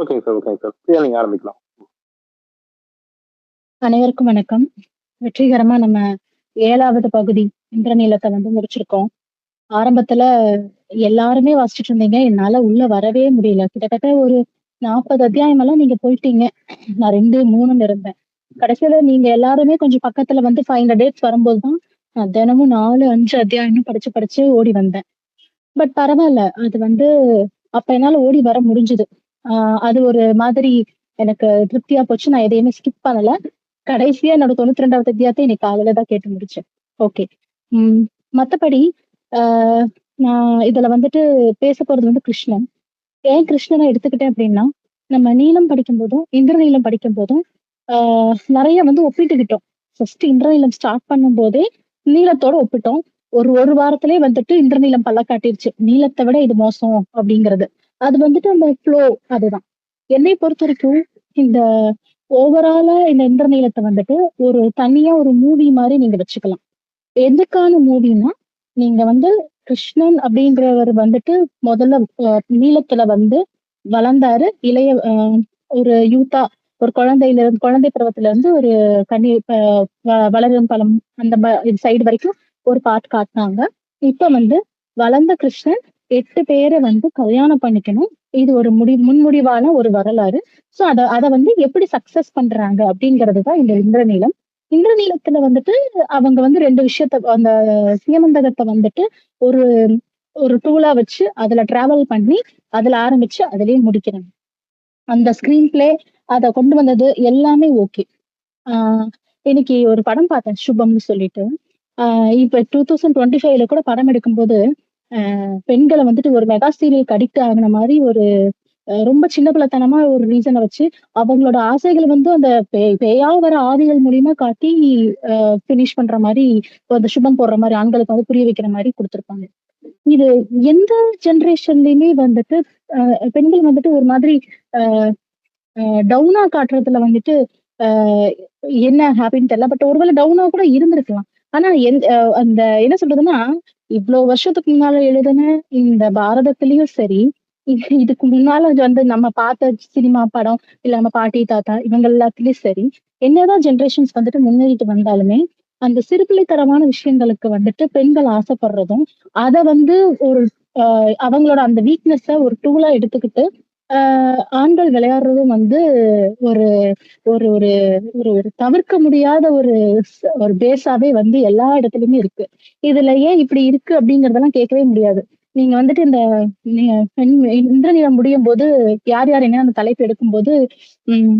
ஓகேங்க சார் ஓகேங்க சார் ஃப்ரீயா நீங்கள் ஆரம்பிக்கலாம். அனைவருக்கும் வணக்கம். வெற்றிகரமா நம்ம ஏழாவது பகுதி இந்திரநீலத்தை வந்து முடிச்சிருக்கோம். ஆரம்பத்துல எல்லாருமே வாசிச்சுட்டு இருந்தீங்க. என்னால உள்ள வரவே முடியல. கிட்டத்தட்ட ஒரு நாற்பது அத்தியாயம் எல்லாம் நீங்க போயிட்டீங்க. நான் ரெண்டு மூணுன்னு இருந்தேன். கடைசியில நீங்க எல்லாருமே கொஞ்சம் பக்கத்துல வந்து ஃபைவ் ஹண்ட்ரட் டேட்ஸ் வரும்போதுதான் நான் தினமும் நாலு அஞ்சு அத்தியாயம்னு படிச்சு படிச்சு ஓடி வந்தேன். பட் பரவாயில்ல. அது வந்து அப்ப என்னால ஓடி வர முடிஞ்சுது. ஆஹ் அது ஒரு மாதிரி எனக்கு திருப்தியா போச்சு. நான் எதையுமே ஸ்கிப் பண்ணல. கடைசியா என்னோட தொண்ணூத்தி ரெண்டாவது அத்தியாயத்தை இன்னைக்கு காலையில தான் கேட்டு முடிச்சேன். ஓகே உம் மத்தபடி ஆஹ் நான் இதுல வந்துட்டு பேச போறது வந்து கிருஷ்ணன். ஏன் கிருஷ்ணனை எடுத்துக்கிட்டேன் அப்படின்னா நம்ம நீளம் படிக்கும் போதும் இந்திரநீளம் படிக்கும் போதும் ஆஹ் நிறைய வந்து ஒப்பிட்டுக்கிட்டோம். ஃபர்ஸ்ட் இந்திரநீளம் ஸ்டார்ட் பண்ணும் போதே நீளத்தோட ஒப்பிட்டோம். ஒரு ஒரு வாரத்திலே வந்துட்டு இந்திரநீளம் பல்ல காட்டிருச்சு. நீளத்தை விட இது மோசம் அப்படிங்கிறது. அது வந்துட்டு அந்த ஃப்ளோ அதுதான். என்னை பொறுத்த வரைக்கும் இந்த ஓவராலா இந்த இந்திரநீளத்தை வந்துட்டு ஒரு தனியா ஒரு மூவி மாதிரி நீங்க வச்சுக்கலாம். எதுக்கான மூவினா நீங்க வந்து கிருஷ்ணன் அப்படின்றவர் வந்துட்டு முதல்ல நீளத்துல வந்து வளர்ந்தாரு. இளைய ஒரு யூத்தா ஒரு குழந்தையில இருந்து குழந்தை பருவத்துல இருந்து ஒரு கண்ணி வ- வளரும் பழம் அந்த சைடு வரைக்கும் ஒரு பாட்டு காட்டினாங்க. இப்ப வந்து வளர்ந்த கிருஷ்ணன் எட்டு பேரை வந்து கல்யாணம் பண்ணிக்கணும். இது ஒரு முடி முன்முடிவான ஒரு வரலாறு. சோ அத அதை வந்து எப்படி சக்சஸ் பண்றாங்க அப்படிங்கிறது தான் இந்த இந்திரநீலம். இந்திரநீலத்துல வந்துட்டு அவங்க வந்து ரெண்டு விஷயத்த அந்த சீமந்தகத்தை வந்துட்டு ஒரு ஒரு டூலா வச்சு அதுல டிராவல் பண்ணி அதுல ஆரம்பிச்சு அதுலயே முடிக்கிறாங்க அந்த ஸ்கிரீன் பிளே அதை கொண்டு வந்தது எல்லாமே ஓகே ஆஹ் இன்னைக்கு ஒரு படம் பார்த்தேன் சுபம்னு சொல்லிட்டு. ஆஹ் இப்ப டூ தௌசண்ட் டுவெண்ட்டி ஃபைவ்ல கூட படம் எடுக்கும்போது பெண்களை வந்துட்டு ஒரு மெகா சீரியலுக்கு அடிக்ட் ஆகின மாதிரி ஒரு அஹ் ரொம்ப சின்ன பிள்ளைத்தனமா ஒரு ரீசனை வச்சு அவங்களோட ஆசைகளை வந்து அந்த பே- பேயா வர ஆதிகள் மூலியமா காட்டி பினிஷ் பண்ற மாதிரி அந்த சுபம் போடுற மாதிரி ஆண்களுக்கு வந்து புரிய வைக்கிற மாதிரி கொடுத்திருப்பாங்க. இது எந்த ஜெனரேஷன்லயுமே வந்துட்டு பெண்கள் வந்துட்டு ஒரு மாதிரி டவுனா காட்டுறதுல வந்துட்டு ஆஹ் என்ன ஹாப்பின்னு தெரியல. பட் ஒருவேளை டவுனா கூட இருந்திருக்கலாம். ஆனா எந்த அஹ் அந்த என்ன சொல்றதுன்னா இவ்வளவு வருஷத்துக்கு முன்னால எழுதின இந்த பாரதத்திலயும் சரி இதுக்கு முன்னால வந்து நம்ம பார்த்த சினிமா படம் இல்ல நம்ம பாட்டி தாத்தா இவங்க எல்லாத்துலயும் சரி என்னதான் ஜென்ரேஷன்ஸ் வந்துட்டு முன்னேறிட்டு வந்தாலுமே அந்த சிறுபிள்ளைத்தரமான விஷயங்களுக்கு வந்துட்டு பெண்கள் ஆசைப்படுறதும் அத வந்து ஒரு அவங்களோட அந்த வீக்னஸ ஒரு டூலா எடுத்துக்கிட்டு ஆண்கள் விளையாடுறதும் வந்து ஒரு ஒரு ஒரு ஒரு ஒரு தவிர்க்க முடியாத ஒரு ஒரு பேஸாவே வந்து எல்லா இடத்துலயுமே இருக்கு. இதுல ஏன் இப்படி இருக்கு அப்படிங்கறதெல்லாம் கேட்கவே முடியாது. நீங்க வந்துட்டு இந்த நீங்க பெண் இந்திரநீளம் முடியும் போது யார் யார் என்ன அந்த தலைப்பு எடுக்கும்போது உம்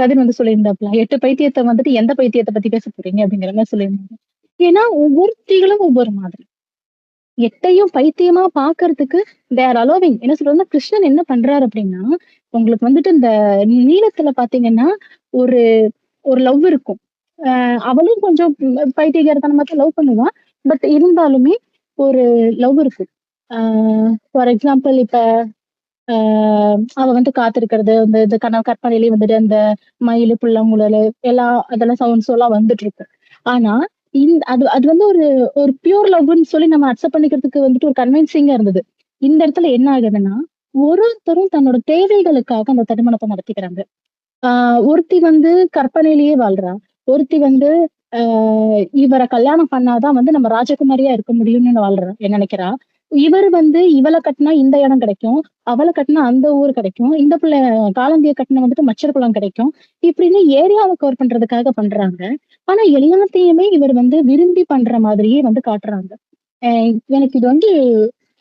கதிர் வந்து சொல்லியிருந்தாப்ல எட்டு பைத்தியத்தை வந்துட்டு எந்த பைத்தியத்தை பத்தி பேச போறீங்க அப்படிங்கிற மாதிரி சொல்லியிருந்தாங்க. ஏன்னா ஒவ்வொருத்திகளும் ஒவ்வொரு மாதிரி. எட்டையும் பைத்தியமா பாக்குறதுக்கு தேர் அலோவிங் என்ன சொல்றதுன்னா கிருஷ்ணன் என்ன பண்றாரு அப்படின்னா உங்களுக்கு வந்துட்டு இந்த நீளத்துல பாத்தீங்கன்னா ஒரு ஒரு லவ் இருக்கும். ஆஹ் அவளும் கொஞ்சம் பைத்தியகாரத்தனமா தான் லவ் பண்ணுவான் பட் இருந்தாலுமே ஒரு லவ் இருக்கு. ஃபார் எக்ஸாம்பிள் இப்ப ஆஹ் அவ வந்து காத்திருக்கிறது அந்த இந்த கனவு கற்பனையிலேயே வந்துட்டு அந்த மயில் புள்ளங்குழல் எல்லாம் அதெல்லாம் சவுண்ட்ஸ் எல்லாம் வந்துட்டு இருக்கு. ஆனா அது அது வந்து ஒரு ஒரு பியூர் லவ்னு சொல்லி நம்ம அக்செப்ட் பண்ணிக்கிறதுக்கு வந்துட்டு ஒரு கன்வின்சிங்கா இருந்தது. இந்த இடத்துல என்ன ஆகுதுன்னா ஒருத்தரும் தன்னோட தேவைகளுக்காக அந்த திருமணத்தை நடத்திக்கிறாங்க. ஆஹ் ஒருத்தி வந்து கற்பனையிலேயே வாழ்றா. ஒருத்தி வந்து ஆஹ் இவரை கல்யாணம் பண்ணாதான் வந்து நம்ம ராஜகுமாரியா இருக்க முடியும்னு வாழ்றா என்ன நினைக்கிறா. இவர் வந்து இவளை கட்டினா இந்த இடம் கிடைக்கும் அவளை கட்டினா அந்த ஊர் கிடைக்கும் இந்த பிள்ளை காலந்திய கட்டினா வந்துட்டு மச்சர் குளம் கிடைக்கும். இப்படின்னு ஏரியாவை கவர் பண்றதுக்காக பண்றாங்க. ஆனா எல்லாத்தையுமே இவர் வந்து விரும்பி பண்ற மாதிரியே வந்து காட்டுறாங்க. எனக்கு இது வந்து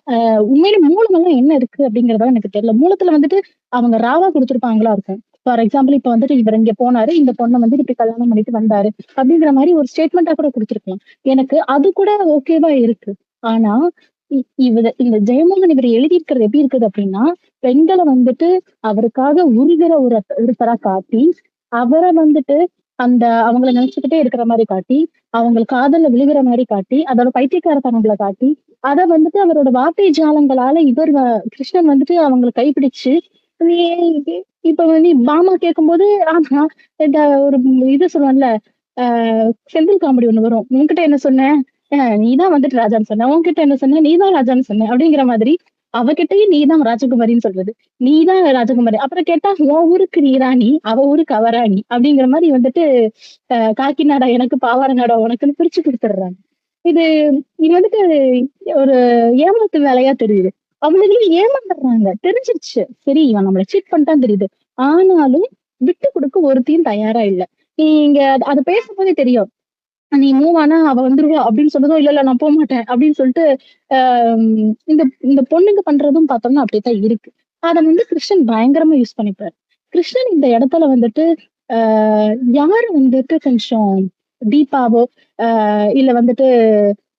ஆஹ் உண்மையில மூலமெல்லாம் என்ன இருக்கு அப்படிங்கறத எனக்கு தெரியல. மூலத்துல வந்துட்டு அவங்க ராவா கொடுத்துருப்பாங்களா இருக்கும். ஃபார் எக்ஸாம்பிள் இப்ப வந்துட்டு இவர் இங்க போனாரு இந்த பொண்ணை வந்து இப்படி கல்யாணம் பண்ணிட்டு வந்தாரு அப்படிங்கிற மாதிரி ஒரு ஸ்டேட்மெண்டா கூட கொடுத்துருக்கலாம். எனக்கு அது கூட ஓகேவா இருக்கு. ஆனா இ- இந்த ஜெயமோகன் இவர் எழுதியிருக்கிறது எப்படி இருக்குது அப்படின்னா பெண்களை வந்துட்டு அவருக்காக உருகிற ஒரு ஒருத்தரா காட்டி அவரை வந்துட்டு அந்த அவங்கள நினைச்சுக்கிட்டே இருக்கிற மாதிரி காட்டி அவங்க காதல்ல விழுகிற மாதிரி காட்டி அதோட பைத்தியக்காரத்தனங்களை காட்டி அதை வந்துட்டு அவரோட வார்த்தை ஜாலங்களால இவர் வ- கிருஷ்ணன் வந்துட்டு அவங்களை கைப்பிடிச்சு நீ இப்ப வந்து பாமா கேட்கும்போது ஆமா இந்த ஒரு இது சொல்லுவான்ல ஆஹ் செந்தில் காமெடி ஒண்ணு வரும். உன்கிட்ட என்ன சொன்னேன்? ஆஹ் நீதான் வந்துட்டு ராஜான்னு சொன்ன. உன்கிட்ட என்ன சொன்ன? நீதான் ராஜான்னு சொன்ன. அப்படிங்கிற மாதிரி அவகிட்டயும் நீதான் ராஜகுமாரின்னு சொல்றது. நீதான் ராஜகுமாரி. அப்புறம் கேட்டா உன் ஊருக்கு நீராணி அவ ஊருக்கு அவராணி அப்படிங்கிற மாதிரி வந்துட்டு காக்கிநாடா காக்கி நாடா எனக்கு பாவாடை நாடா உனக்குன்னு பிரிச்சு கொடுத்துடுறாங்க. இது இது வந்துட்டு ஒரு ஏமாத்து வேலையா தெரியுது. அவங்களுக்கு ஏமாந்துடுறாங்க. தெரிஞ்சிருச்சு. சரி இவன் நம்மளை சீட் பண்ணிட்டான் தெரியுது. ஆனாலும் விட்டு கொடுக்க ஒருத்தையும் தயாரா இல்லை. நீங்க அதை அது பேசும்போதே தெரியும். நீ மூவ் ஆனா அவ வந்துருவா அப்படின்னு சொன்னதும் இல்ல இல்ல நான் போக மாட்டேன் அப்படின்னு சொல்லிட்டு ஆஹ் இந்த இந்த பொண்ணுங்க பண்றதும் பார்த்தோம்னா அப்படித்தான் இருக்கு. அத வந்து கிருஷ்ணன் பயங்கரமா யூஸ் பண்ணிப்பாரு. கிருஷ்ணன் இந்த இடத்துல வந்துட்டு ஆஹ் யாரு வந்துட்டு கொஞ்சம் டீப்பாவோ ஆஹ் இல்ல வந்துட்டு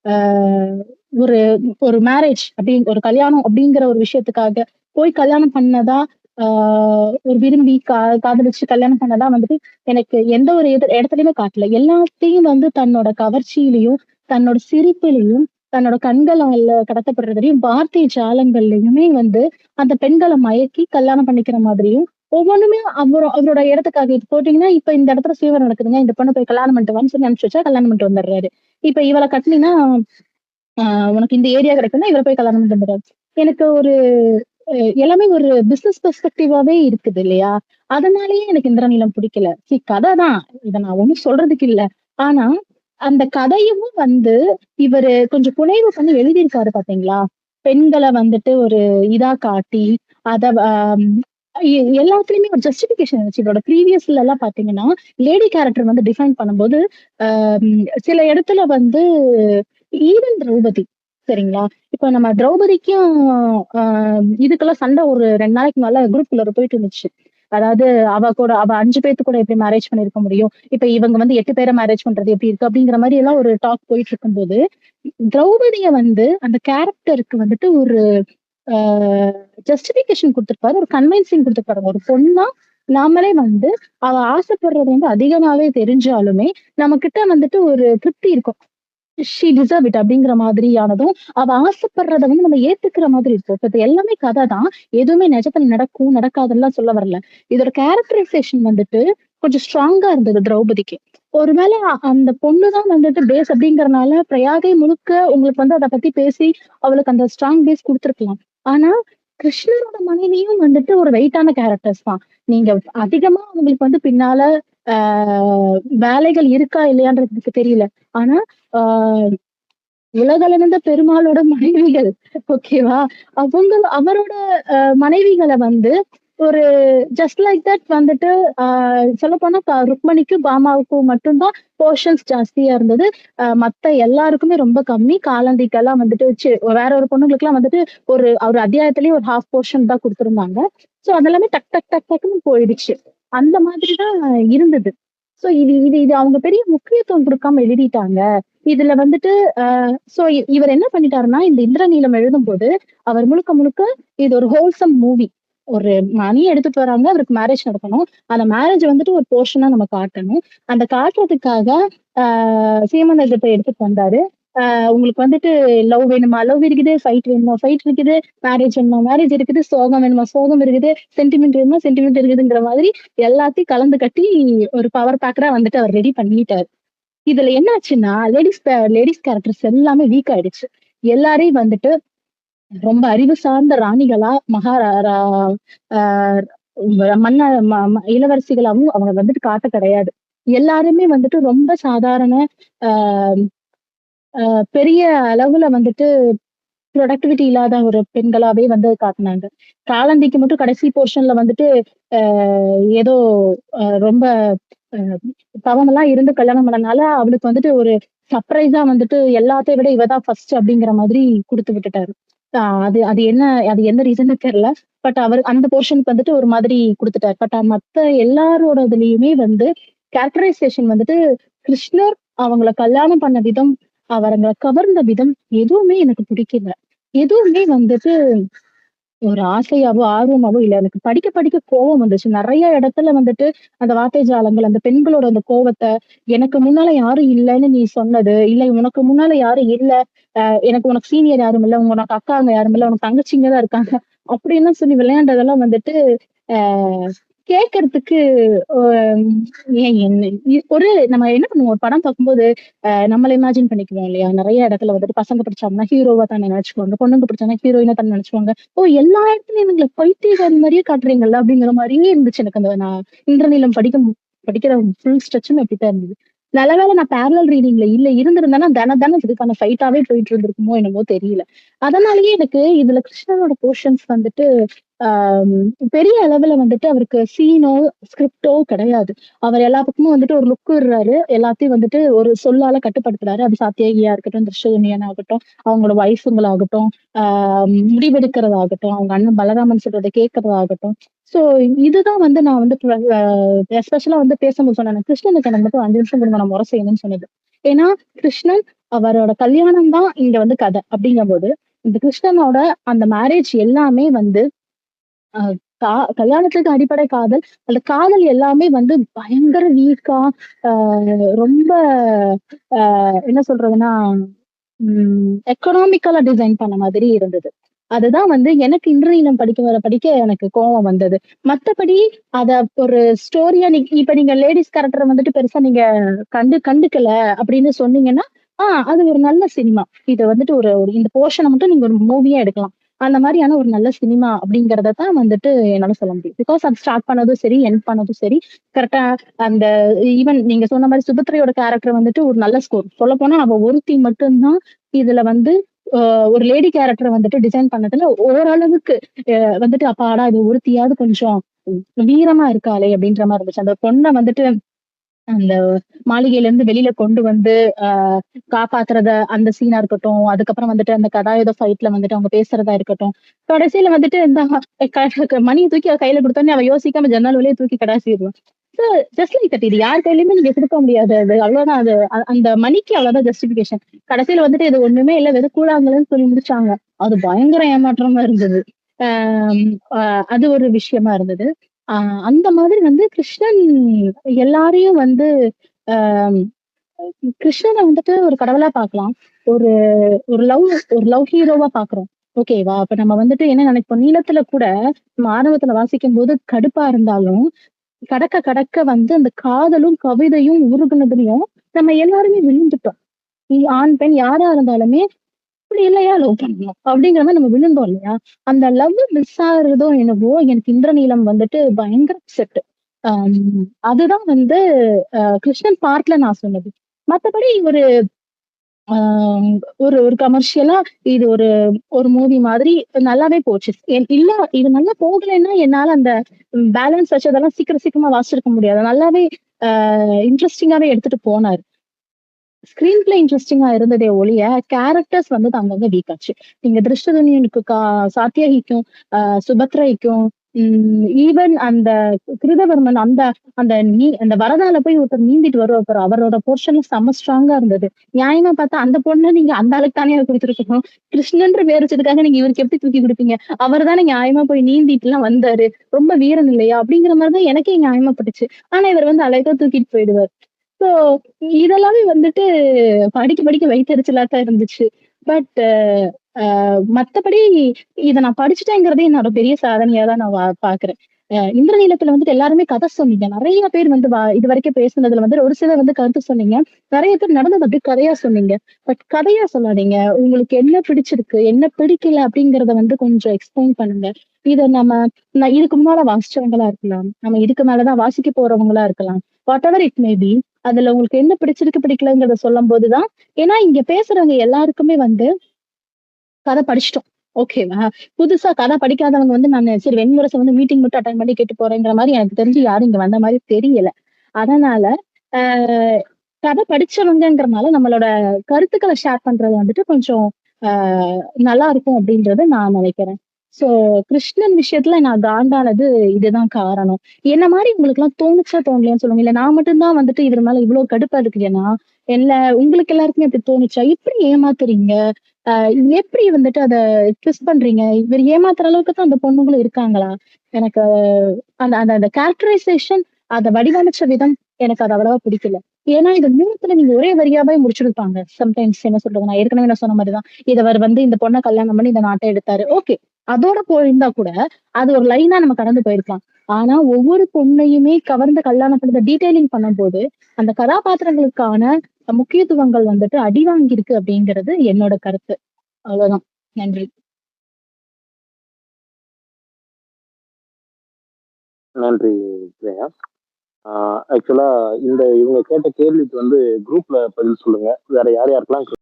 ஆஹ் ஒரு ஒரு மேரேஜ் அப்படி ஒரு கல்யாணம் அப்படிங்கிற ஒரு விஷயத்துக்காக போய் கல்யாணம் பண்ணதா ஆஹ் ஒரு விரும்பி கா காதலிச்சு கல்யாணம் பண்ணதா வந்துட்டு எனக்கு எந்த ஒரு எது இடத்துலயுமே காட்டல. எல்லாத்தையும் வந்து தன்னோட கவர்ச்சியிலையும் தன்னோட சிரிப்பிலையும் தன்னோட கண்களால கடத்தப்படுறதுலையும் வார்த்தை ஜாலங்கள்லயுமே வந்து அந்த பெண்களை மயக்கி கல்யாணம் பண்ணிக்கிற மாதிரியும் ஒவ்வொன்றுமே அவரோ அவரோட இடத்துக்காக இது போட்டீங்கன்னா இப்ப இந்த இடத்துல சீவர் நடக்குதுங்க இந்த பொண்ணு போய் கல்யாணம் பண்ணிட்டு வான்னு சொல்லி அனுப்பிச்சு வச்சா கல்யாணம் பண்ணிட்டு வந்துடுறாரு. இப்ப இவளை கட்டினீங்கன்னா ஆஹ் உனக்கு இந்த ஏரியா கிடைக்கும்னா இவரை போய் கல்யாணம் பண்ணிட்டு வந்துடுறாரு. எனக்கு ஒரு எல்லாமே ஒரு பிசினஸ் பெர்ஸ்பெக்டிவாவே இருக்குது இல்லையா? அதனாலயே எனக்கு இந்திரநீலம் பிடிக்கல. சி கதை தான். இதை நான் ஒண்ணும் சொல்றதுக்கு இல்ல. ஆனா அந்த கதையும் வந்து இவரு கொஞ்சம் புனைவு பண்ணி எழுதியிருக்காரு பாத்தீங்களா? பெண்களை வந்துட்டு ஒரு இதா காட்டி அத எல்லாத்துலயுமே ஒரு ஜஸ்டிபிகேஷன் இருந்துச்சு. இதோட ப்ரீவியஸ்ல எல்லாம் பாத்தீங்கன்னா லேடி கேரக்டர் வந்து டிஃபைன் பண்ணும்போது சில இடத்துல வந்து ஈவன் திரௌபதி சரிங்களா? இப்ப நம்ம திரௌபதிக்கும் ஆஹ் இதுக்கெல்லாம் சண்டை ஒரு ரெண்டு நாளைக்கு மேல குரூப்குள்ள போயிட்டு இருந்துச்சு. அதாவது அவ கூட அவ அஞ்சு பேர்த்து கூட எப்படி மேரேஜ் பண்ணிருக்க முடியும்? இப்ப இவங்க வந்து எட்டு பேரை மேரேஜ் பண்றது எப்படி இருக்கு? அப்படிங்கிற மாதிரி எல்லாம் ஒரு டாக் போயிட்டு இருக்கும்போது திரௌபதிய வந்து அந்த கேரக்டருக்கு வந்துட்டு ஒரு ஜஸ்டிபிகேஷன் கொடுத்துருப்பாரு. ஒரு கன்வின்சிங் கொடுத்துருப்பாரு. ஒரு பொண்ணா நாமளே வந்து அவ ஆசைப்படுறது வந்து அதிகமாவே தெரிஞ்சாலுமே நம்ம கிட்ட வந்துட்டு ஒரு திருப்தி இருக்கும். ஷீ டிசர்வ் இட் அப்படிங்கிற மாதிரியானதும் அவ ஆசைப்படுறத வந்து நம்ம ஏத்துக்கிற மாதிரி இருக்கும் இப்ப எல்லாமே கதை தான். எதுவுமே நிஜத்துல நடக்கும் நடக்காதுலாம் சொல்ல வரல. இதோட கேரக்டரைசேஷன் வந்துட்டு கொஞ்சம் ஸ்ட்ராங்கா இருந்தது திரௌபதிக்கு. ஒருவேளை அந்த பொண்ணுதான் வந்துட்டு பேஸ் அப்படிங்கறனால பிரயாகை முழுக்க உங்களுக்கு வந்து அதை பத்தி பேசி அவளுக்கு அந்த ஸ்ட்ராங் பேஸ் கொடுத்துருக்கலாம். ஆனா கிருஷ்ணரோட மனைவியும் வந்துட்டு ஒரு வெயிட்டான கேரக்டர்ஸ் தான். நீங்க அதிகமா அவங்களுக்கு வந்து பின்னால ஆஹ் வேலைகள் இருக்கா இல்லையான்றதுக்கு தெரியல. ஆனா ஆஹ் உலகளந்த பெருமாளோட மனைவிகள் ஓகேவா அவங்க அவரோட அஹ், மனைவிகளை வந்து ஒரு ஜஸ்ட் லைக் தட் வந்துட்டு சொல்ல போனா ருக்மணிக்கு பாமாவுக்கும் மட்டும்தான் போர்ஷன்ஸ் ஜாஸ்தியா இருந்தது. அஹ், மத்த எல்லாருக்குமே ரொம்ப கம்மி. காலந்திக்கெல்லாம் வந்துட்டு வேற ஒரு பொண்ணுங்களுக்கு எல்லாம் வந்துட்டு ஒரு ஒரு அத்தியாயத்திலேயே ஒரு ஹாஃப் போர்ஷன் தான் கொடுத்திருந்தாங்க. சோ அதெல்லாமே டக் டக் டக் டக்குன்னு போயிடுச்சு. அந்த மாதிரி தான் இருந்தது. சோ இது இது இது அவங்க பெரிய முக்கியத்துவம் கொடுக்காம எழுதிட்டாங்க. இதுல வந்துட்டு சோ இவர் என்ன பண்ணிட்டாருன்னா இந்த இந்திரநீலம் எழுதும்போது அவர் முழுக்க முழுக்க இது ஒரு ஹோல்சம் மூவி ஒரு மணி எடுத்துட்டு வராங்க அவருக்கு மேரேஜ் நடக்கணும். அந்த மேரேஜ் வந்துட்டு ஒரு போர்ஷனா நம்ம காட்டணும். அந்த காட்டுறதுக்காக ஆஹ் சீமந்தத்தை எடுத்துட்டு வந்தாரு. ஆஹ் உங்களுக்கு வந்துட்டு லவ் வேணுமா? லவ் இருக்குது ஃபைட் வேணுமா? ஃபைட் இருக்குது மேரேஜ் வேணுமா? மேரேஜ் இருக்குது சோகம் வேணுமா? சோகம் இருக்குது சென்டிமெண்ட் வேணுமா? சென்டிமெண்ட் இருக்குதுங்கிற மாதிரி எல்லாத்தையும் கலந்து கட்டி ஒரு பவர் பேக்கரா வந்துட்டு அவர் ரெடி பண்ணிட்டாரு. இதுல என்ன ஆச்சுன்னா லேடிஸ் லேடிஸ் கேரக்டர்ஸ் எல்லாமே வீக் ஆயிடுச்சு. எல்லாரையும் வந்துட்டு ரொம்ப அறிவு சார்ந்த ராணிகளா மகாரா ஆஹ் மன்ன ம- ம- இளவரசிகளாவும் அவங்க வந்துட்டு காட்ட கிடையாது. எல்லாருமே வந்துட்டு ரொம்ப சாதாரண ஆஹ் ஆஹ் பெரிய அளவுல வந்துட்டு ப்ரொடக்டிவிட்டி இல்லாத ஒரு பெண்களாவே வந்து காட்டினாங்க. காலந்திக்கு மட்டும் கடைசி போர்ஷன்ல வந்துட்டு ஆஹ் ஏதோ ரொம்ப பவமெல்லாம் எல்லாம் இருந்து கல்யாணம் பண்ணனால அவளுக்கு வந்துட்டு ஒரு சர்ப்ரைஸா வந்துட்டு எல்லாத்தையும் விட இவதான் ஃபர்ஸ்ட் அப்படிங்கிற மாதிரி கொடுத்து விட்டுட்டாரு. அது அது என்ன அது எந்த ரீசன்னு தெரியல. பட் அவர் அந்த போர்ஷனுக்கு வந்துட்டு ஒரு மாதிரி கொடுத்துட்டார். பட் மத்த எல்லாரோட இதுலயுமே வந்து கேரக்டரைசேஷன் வந்துட்டு கிருஷ்ணர் அவங்கள கல்யாணம் பண்ண விதம் அவரங்களை கவர்ந்த விதம் எதுவுமே எனக்கு பிடிக்கல. எதுவுமே வந்துட்டு ஒரு ஆசையாவோ ஆர்வமாவோ இல்ல. எனக்கு படிக்க படிக்க கோவம் வந்துச்சு. நிறைய இடத்துல வந்துட்டு அந்த வார்த்தை ஜாலங்கள் அந்த பெண்களோட அந்த கோவத்தை எனக்கு முன்னால யாரும் இல்லைன்னு நீ சொன்னது இல்லை உனக்கு முன்னால யாரும் இல்ல. எனக்கு உனக்கு சீனியர் யாரும் இல்ல உனக்கு அக்காங்க யாரும் இல்ல உனக்கு தங்கச்சிங்க தான் இருக்காங்க. அப்படின்னு சொல்லி விளையாண்டதெல்லாம் வந்துட்டு ஆஹ் கேட்கறதுக்கு ஆஹ் ஏன் என்ன ஒரு நம்ம என்ன பண்ணுவோம்? ஒரு படம் பார்க்கும்போது ஆஹ் நம்மள இமேஜின் பண்ணிக்குவோம் இல்லையா? நிறைய இடத்துல வந்துட்டு பசங்க பிடிச்சாங்கன்னா ஹீரோவா தான் நினைச்சுக்குவாங்க. பொண்ணுங்க பிடிச்சாங்கன்னா ஹீரோயினா தான் நினைச்சுக்குவாங்க. ஓ எல்லா இடத்துலயும் எங்களை பைத்தியக்காரன் மாதிரியே காட்டுறீங்கல்ல? அப்படிங்கிற மாதிரியே இருந்துச்சு எனக்கு அந்த நான் இந்திரநீலம் படிக்க படிக்கிற ஃபுல் ஸ்ட்ரெச்சும் எப்படித்தான் இருந்தது. நல்ல வேலை நான் பேரலல் ரீடிங்ல இல்ல இருந்திருந்தேன்னா தானே தானே இதுக்கான ஃபைட்டாவே போயிட்டு இருந்திருக்குமோ என்னமோ தெரியல. அதனாலயே எனக்கு இதுல கிருஷ்ணனோட போர்ஷன்ஸ் வந்துட்டு பெரிய அளவுல வந்துட்டு அவருக்கு சீனோ ஸ்கிரிப்டோ கிடையாது. அவர் எல்லா பக்கமும் வந்துட்டு ஒரு லுக் விடுறாரு. எல்லாத்தையும் வந்துட்டு ஒரு சொல்லால கட்டுப்படுத்துறாரு. அது சாத்தியகியா இருக்கட்டும் திருஷ்யனியன் ஆகட்டும் அவங்களோட ஒய்ஃபுங்களாகட்டும் ஆஹ் முடிவெடுக்கிறதாகட்டும் அவங்க அண்ணன் பலராமன் சொல்றதை கேட்கறதாகட்டும். சோ இதுதான் வந்து நான் வந்து எஸ்பெஷலா வந்து பேசும்போது சொன்னேன். கிருஷ்ணனுக்கு எனக்கு மட்டும் அஞ்சு நிமிஷம் கொடுங்க நான் முறை செய்யணும்னு சொன்னது. ஏன்னா கிருஷ்ணன் அவரோட கல்யாணம் தான் இங்க வந்து கதை. அப்படிங்கும்போது இந்த கிருஷ்ணனோட அந்த மேரேஜ் எல்லாமே வந்து கா- கல்யாணத்துக்கு அடிப்படை காதல் அந்த காதல் எல்லாமே வந்து பயங்கர வீக்கா ரொம்ப ஆஹ் என்ன சொல்றதுன்னா எக்கனாமிக்கலா டிசைன் பண்ண மாதிரி இருந்தது. அதுதான் வந்து எனக்கு இன்டர்நீளம் படிக்க வர படிக்க எனக்கு கோவம் வந்தது. மத்தபடி அத ஒரு ஸ்டோரியா நீ இப்ப நீங்க லேடிஸ் கேரக்டர் வந்துட்டு பெருசா நீங்க கண்டு கண்டுக்கல அப்படின்னு சொன்னீங்கன்னா ஆஹ் அது ஒரு நல்ல சினிமா இதை வந்துட்டு ஒரு ஒரு இந்த போர்ஷனை மட்டும் நீங்க ஒரு மூவியா எடுக்கலாம். அந்த மாதிரியான ஒரு நல்ல சினிமா அப்படிங்கறத தான் வந்துட்டு என்னால சொல்ல முடியும். பிகாஸ் அது ஸ்டார்ட் பண்ணதும் சரி என் பண்ணதும் சரி கரெக்டா அந்த ஈவன் நீங்க சொன்ன மாதிரி சுபத்ரையோட கேரக்டர் வந்துட்டு ஒரு நல்ல ஸ்கோர் சொல்ல போனா அவ ஒருத்தி மட்டும்தான் இதுல வந்து ஒரு லேடி கேரக்டர் வந்துட்டு டிசைன் பண்ணதுல ஓரளவுக்கு வந்துட்டு அப்பாடா இது ஒருத்தியாவது கொஞ்சம் வீரமா இருக்காளே அப்படின்ற மாதிரி இருந்துச்சு. அந்த பொண்ணை வந்துட்டு அந்த மாளிகையில இருந்து வெளியில கொண்டு வந்து ஆஹ் காப்பாத்துறத அந்த சீனா இருக்கட்டும் அதுக்கப்புறம் வந்துட்டு அந்த கதாயுத ஃபைட்ல வந்துட்டு அவங்க பேசுறதா இருக்கட்டும். கடைசியில வந்துட்டு இந்த மணியை தூக்கி அவ கையில கொடுத்தோன்னே அவ யோசிக்காம ஜன்னல் வழியே தூக்கி கடாசிடுவான். ஜஸ்ட் லைக் தட் இது யார் கையிலயுமே நீங்க கொடுக்க முடியாது. அது அவ்வளவுதான். அது அந்த மணிக்கு அவ்வளவுதான் ஜஸ்டிபிகேஷன் கடைசியில வந்துட்டு இது ஒண்ணுமே இல்ல. வெறும் கூழாங்கலன்னு சொல்லி முடிச்சாங்க. அது பயங்கர ஏமாற்றமா இருந்தது. ஆஹ் அது ஒரு விஷயமா இருந்தது. ஆஹ் அந்த மாதிரி வந்து கிருஷ்ணன் எல்லாரையும் வந்து ஆஹ் கிருஷ்ணனை வந்துட்டு ஒரு கடவுளா பார்க்கலாம். ஒரு ஒரு லவ் ஒரு லவ் ஹீரோவா பாக்குறோம் ஓகேவா அப்ப நம்ம வந்துட்டு என்ன நினைப்போம்? நீளத்துல கூட நம்ம ஆரம்பத்துல வாசிக்கும் போது கடுப்பா இருந்தாலும் கடக்க கடக்க வந்து அந்த காதலும் கவிதையும் உருகுனதுலயும் நம்ம எல்லாருமே விழுந்துட்டோம். இ- ஆண் பெண் யாரா இருந்தாலுமே அப்படி இல்லையா? லவ் பண்ணணும். அப்படிங்கிற மாதிரி நம்ம விழுந்தோம் இல்லையா? அந்த லவ் மிஸ் ஆகுறதோ என்னவோ எனக்கு இந்திரநீலம் வந்துட்டு பயங்கர செட் அதுதான் வந்து கிருஷ்ணன் பார்ட்ல நான் சொன்னது. மத்தபடி ஒரு ஆஹ் ஒரு ஒரு கமர்ஷியலா இது ஒரு ஒரு மூவி மாதிரி நல்லாவே போச்சு. இல்ல இது நல்லா போகலைன்னா என்னால அந்த பேலன்ஸ் வச்சதெல்லாம் சீக்கிரம் சீக்கிரமா வாசிச்சிருக்க முடியாது. நல்லாவே இன்ட்ரெஸ்டிங்காவே எடுத்துட்டு போனாரு. ஸ்கிரீன் பிளே இன்ட்ரெஸ்டிங்கா இருந்ததே ஒழிய கேரக்டர்ஸ் வந்து அங்கங்க வீக் ஆச்சு. நீங்க திருஷ்டதுனியனுக்கு கா சாத்தியாகிக்கும் சுபத்ரைக்கும் ஈவன் அந்த கிருதவர்மன் அந்த அந்த நீ அந்த வரதால போய் ஒருத்தர் நீந்திட்டு வருவார் அவரோட போர்ஷன் செம்ம ஸ்ட்ராங்கா இருந்தது. நியாயமா பார்த்தா அந்த பொண்ணை நீங்க அந்த அளவுக்கு தானே கொடுத்துருக்கணும்? கிருஷ்ணன்ற பேர் வச்சதுக்காக நீங்க இவருக்கு எப்படி தூக்கி கொடுப்பீங்க? அவர் தானே நியாயமா போய் நீந்திட்டு எல்லாம் வந்தாரு. ரொம்ப வீரன் இல்லையா? அப்படிங்கிற மாதிரிதான் எனக்கே நியாயமா பட்டுச்சு. ஆனா இவர் வந்து அழகா தூக்கிட்டு போயிடுவார். ஸோ இதெல்லாமே வந்துட்டு படிக்க படிக்க வயிற்றுச்சலா தான் இருந்துச்சு பட் மத்தபடி இதை நான் படிச்சுட்டேங்கிறதே என்னோட பெரிய சாதனையா தான் நான் பாக்குறேன். இந்திரநீலத்துல வந்துட்டு எல்லாருமே கதை சொன்னீங்க. நிறைய பேர் வந்து வா- இது வரைக்கும் பேசுனதுல வந்து ஒரு சிலர் வந்து கருத்து சொன்னீங்க. நிறைய பேர் நடந்தது அப்படி கதையா சொன்னீங்க. பட் கதையா சொல்லாதீங்க. உங்களுக்கு என்ன பிடிச்சிருக்கு என்ன பிடிக்கல அப்படிங்கறத வந்து கொஞ்சம் எக்ஸ்பிளைன் பண்ணுங்க. இத நம்ம நான் இதுக்கு முன்னால வாசிச்சவங்களா இருக்கலாம். நம்ம இதுக்கு மேலதான் வாசிக்க போறவங்களா இருக்கலாம். Whatever it may be அதுல உங்களுக்கு என்ன பிடிச்சிருக்கு பிடிக்கலங்கிறத சொல்லும் போதுதான் ஏன்னா இங்க பேசுறவங்க எல்லாருக்குமே வந்து கதை படிச்சிட்டோம். ஓகேவா புதுசா கதை படிக்காதவங்க வந்து நான் சரி வெண்முரசை வந்து மீட்டிங் மட்டும் அட்டன் பண்ணி கேட்டு போறேங்கிற மாதிரி எனக்கு தெரிஞ்சு யாரும் இங்க வந்த மாதிரி தெரியல. அதனால ஆஹ் கதை படிச்சவங்கங்கிறனால நம்மளோட கருத்துக்களை ஷேர் பண்றது வந்துட்டு கொஞ்சம் ஆஹ் நல்லா இருக்கும் அப்படின்றத நான் நினைக்கிறேன். சோ கிருஷ்ணன் விஷயத்துல நான் காண்டானது இதுதான் காரணம். என்ன மாதிரி உங்களுக்கு எல்லாம் தோணுச்சா தோணலையான்னு சொல்லுங்க. இல்ல நான் மட்டும்தான் வந்துட்டு இவர் மேல இவ்வளவு கடுப்பா இருக்கேன்னா இல்ல உங்களுக்கு எல்லாருக்குமே அப்படி தோணுச்சா? எப்படி ஏமாத்துறீங்க? ஆஹ் எப்படி வந்துட்டு அதை ட்விஸ்ட் பண்றீங்க? இவர் ஏமாத்துற அளவுக்கு தான் அந்த பொண்ணுங்களும் இருக்காங்களா? எனக்கு அந்த அந்த அந்த கேரக்டரைசேஷன் அதை வடிவமைச்ச விதம் எனக்கு அது அவ்வளவா பிடிக்கல. ஏன்னா இது மூணுத்துல நீங்க ஒரே வரியாவே முடிச்சிருப்பாங்க. சம்டைம்ஸ் என்ன சொல்றது நான் ஏற்கனவே நான் சொன்ன மாதிரிதான். இதவர் வந்து இந்த பொண்ணை கல்யாணம் பண்ணி இந்த நாட்டை எடுத்தாரு. ஓகே அதோட போயிருந்தா கூட அது ஒரு லைனா நம்ம கடந்து போயிருக்கலாம். ஆனா ஒவ்வொரு பொண்ணையுமே கவர்ந்த கல்யாண படத்தை டீடைலிங் பண்ணும்போது அந்த கதாபாத்திரங்களுக்கான முக்கியத்துவங்கள் வந்துட்டு அடி வாங்கியிருக்கு அப்படிங்கிறது என்னோட கருத்து. அவ்வளவுதான். நன்றி. நன்றி ஜெயா ஆக்சுவலா இந்த இவங்க கேட்ட கேள்விக்கு வந்து குரூப்ல பதில் சொல்லுங்க. வேற யார் யாருக்கெல்லாம்